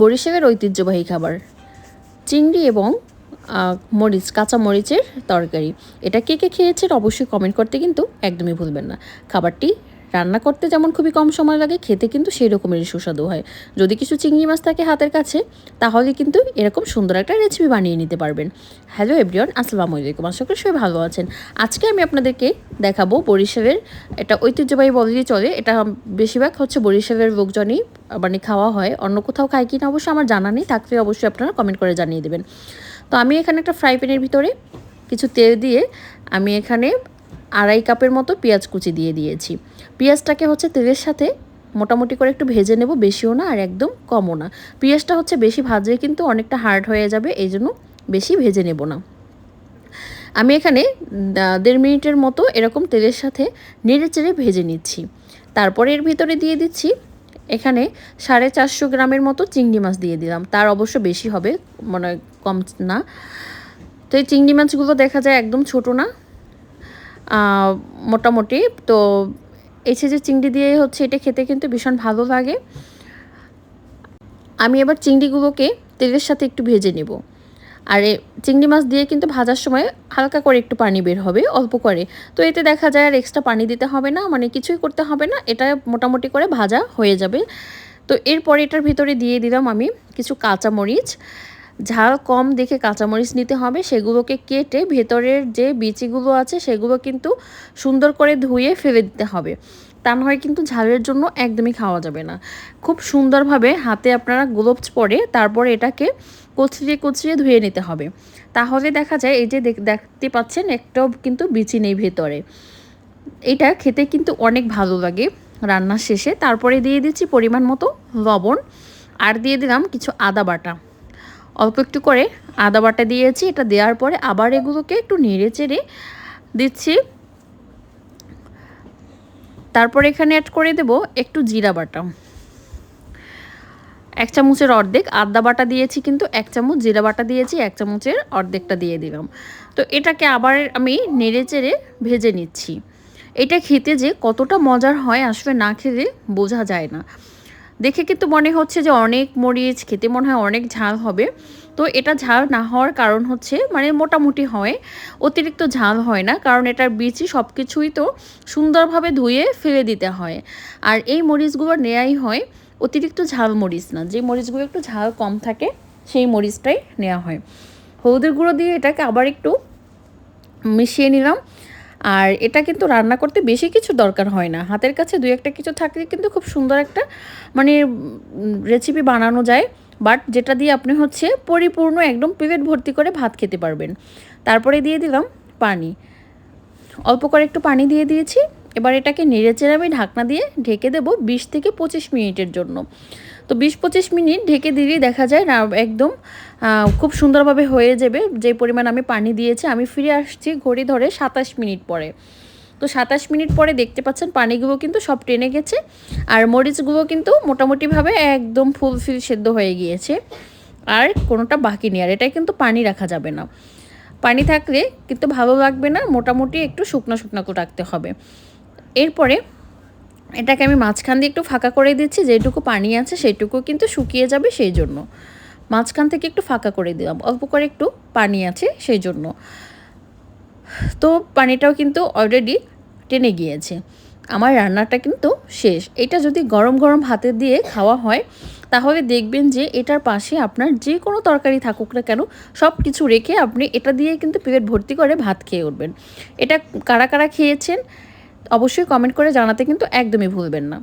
বরিশালের ঐতিহ্যবাহী খাবার। চিংড়ি এবং মরিচ, কাঁচা মরিচের তরকারি। এটা কে কে খেয়েছেন অবশ্যই কমেন্ট করতে কিন্তু একদমই ভুলবেন না। খাবারটি রান্না করতে যেমন খুবই কম সময় লাগে, খেতে কিন্তু সেই রকমেরই সুস্বাদু হয়। যদি কিছু চিংড়ি মাছ থাকে হাতের কাছে, তাহলে কিন্তু এরকম সুন্দর একটা রেসিপি বানিয়ে নিতে পারবেন। হ্যালো এভরিওয়ান আসসালামু আলাইকুম। আশা করি সবাই ভালো আছেন। আজকে আমি আপনাদেরকে দেখাবো বরিশালের এটা ঐতিহ্যবাহী বলেই চলে। এটা বেশিরভাগ হচ্ছে বরিশালের লোকজনই মানে খাওয়া হয়, অন্য কোথাও খায় কি না অবশ্য আমার জানা নেই, থাকলে অবশ্যই আপনারা কমেন্ট করে জানিয়ে দেবেন। তো আমি এখানে একটা ফ্রাই প্যানের ভিতরে কিছু তেল দিয়ে আমি এখানে আড়াই কাপের মতো পেঁয়াজ কুচি দিয়ে দিয়েছি। পেঁয়াজটাকে হচ্ছে তেলের সাথে মোটামুটি করে একটু ভেজে নেব, বেশিও না আর একদম কমও না। পেঁয়াজটা হচ্ছে বেশি ভাজলে কিন্তু অনেকটা হার্ড হয়ে যাবে, এই জন্য বেশি ভেজে নেব না। আমি এখানে দেড় মিনিটের মতো এরকম তেলের সাথে নেড়ে চেড়ে ভেজে নিচ্ছি। তারপরে এর ভিতরে দিয়ে দিচ্ছি এখানে সাড়ে চারশো গ্রামের মতো চিংড়ি মাছ দিয়ে দিলাম। তার অবশ্য বেশি হবে মানে কম না। তো এই চিংড়ি মাছগুলো দেখা যায় একদম ছোট না। মোটামুটি। তো এসে যে চিংড়ি দিয়ে হচ্ছে এটা খেতে কিন্তু ভীষণ ভালো লাগে। আমি এবার চিংড়িগুলোকে তেলের সাথে একটু ভেজে নেব। আর চিংড়ি মাছ দিয়ে কিন্তু ভাজার সময় হালকা করে একটু পানি বের হবে, অল্প করে। তো এতে দেখা যায় আর এক্সট্রা পানি দিতে হবে না মানে কিছুই করতে হবে না, এটা মোটামুটি করে ভাজা হয়ে যাবে। তো এরপরে এটার ভিতরে দিয়ে দিলাম আমি কিছু কাঁচামরিচ। ঝাল কম দেখে কাঁচামরিচ নিতে হবে, সেগুলোকে কেটে ভেতরের যে বিচিগুলো আছে, সেগুলো কিন্তু সুন্দর করে ধুয়ে ফেলে দিতে হবে। তা না হয় কিন্তু ঝালের জন্য একদমই খাওয়া যাবে না। খুব সুন্দরভাবে হাতে আপনারা গ্লোভস পরে তারপরে এটাকে কচলিয়ে কচলিয়ে ধুয়ে নিতে হবে। তাহলে দেখা যায় এই যে দেখ- দেখতে পাচ্ছেন একটাও কিন্তু বিচি নেই ভেতরে। এটা খেতে কিন্তু অনেক ভালো লাগে রান্নার শেষে। তারপরে দিয়ে দিচ্ছি পরিমাণ মতো লবণ আর দিয়ে দিলাম কিছু আদা বাটা। অল্প একটু করে আদা বাটা দিয়েছি। এটা দেওয়ার পরে আবার এগুলোকে একটু নেড়ে চেড়ে দিচ্ছি তারপর এখানে অ্যাড করে দেব একটু জিরা বাটা। এক চামচের অর্ধেক আদা বাটা দিয়েছি কিন্তু এক চামচ জিরা বাটা দিয়েছি, এক চামচের অর্ধেকটা দিয়ে দিলাম। তো এটাকে আবার আমি নেড়ে চেড়ে ভেজে নিচ্ছি। এটা খেতে যে কতটা মজার হয় আসলে না খেলে বোঝা যায় না। দেখে কিন্তু মনে হচ্ছে যে অনেক মরিচ, খেতে মনে হয় অনেক ঝাল হবে। তো এটা ঝাল না হওয়ার কারণ হচ্ছে মানে মোটামুটি হয়। অতিরিক্ত ঝাল হয় না, কারণ এটার বীজই সব কিছুই তো সুন্দরভাবে ধুয়ে ফেলে দিতে হয়। আর এই মরিচগুলো নেয়াই হয়, অতিরিক্ত ঝাল মরিচ না, যে মরিচগুলো একটু ঝাল কম থাকে, সেই মরিচটাই নেওয়া হয়। হলুদের গুঁড়ো দিয়ে এটাকে আবার একটু মিশিয়ে নিলাম। আর এটা কিন্তু রান্না করতে বেশি কিছু দরকার হয় না। হাতের কাছে দুই একটা কিছু থাকলে কিন্তু খুব সুন্দর একটা মানে রেসিপি বানানো যায়। বাট যেটা দিয়ে আপনি হচ্ছে পরিপূর্ণ একদম প্লেট ভর্তি করে ভাত খেতে পারবেন। তারপরে দিয়ে দিলাম পানি। অল্প করে একটু পানি দিয়ে দিয়েছি। এবার এটাকে নেড়ে চেড়ে আমি ঢাকনা দিয়ে ঢেকে দেবো বিশ থেকে পঁচিশ মিনিটের জন্য। তো বিশ পঁচিশ মিনিট ঢেকে দিলেই দেখা যায় না, একদম খুব সুন্দরভাবে হয়ে যাবে। যে পরিমাণ আমি পানি দিয়েছি, আমি ফিরে আসছি ঘড়ি ধরে সাতাশ মিনিট পরে। তো সাতাশ মিনিট পরে দেখতে পাচ্ছেন পানিগুলো কিন্তু সব টেনে গেছে। আর মরিচগুলো কিন্তু মোটামুটিভাবে একদম ফুলফিল সেদ্ধ হয়ে গিয়েছে। আর কোনোটা বাকি নেই, আর এটাই কিন্তু পানি রাখা যাবে না। পানি থাকলে কিন্তু ভালো লাগবে না, মোটামুটি একটু শুকনো শুকনো করে রাখতে হবে। এরপরে এটাকে আমি মাঝখান দিয়ে একটু ফাঁকা করে দিচ্ছি, যেটুকু পানি আছে সেইটুকু কিন্তু শুকিয়ে যাবে সেই জন্য। মাঝখান থেকে একটু ফাঁকা করে দিলাম, অল্প করে একটু পানি আছে সেই জন্য। তো পানিটাও কিন্তু অলরেডি টেনে গিয়েছে। আমার রান্নাটা কিন্তু শেষ। এটা যদি গরম গরম হাতে দিয়ে খাওয়া হয়, তাহলে দেখবেন যে এটার পাশে আপনার যে কোনো তরকারি থাকুক না কেন সব কিছু রেখে আপনি এটা দিয়ে কিন্তু প্লেট ভর্তি করে ভাত খেয়ে উঠবেন। এটা কারা কারা খেয়েছেন, অবশ্যই কমেন্ট করে জানাতে কিন্তু একদমই ভুলবেন না।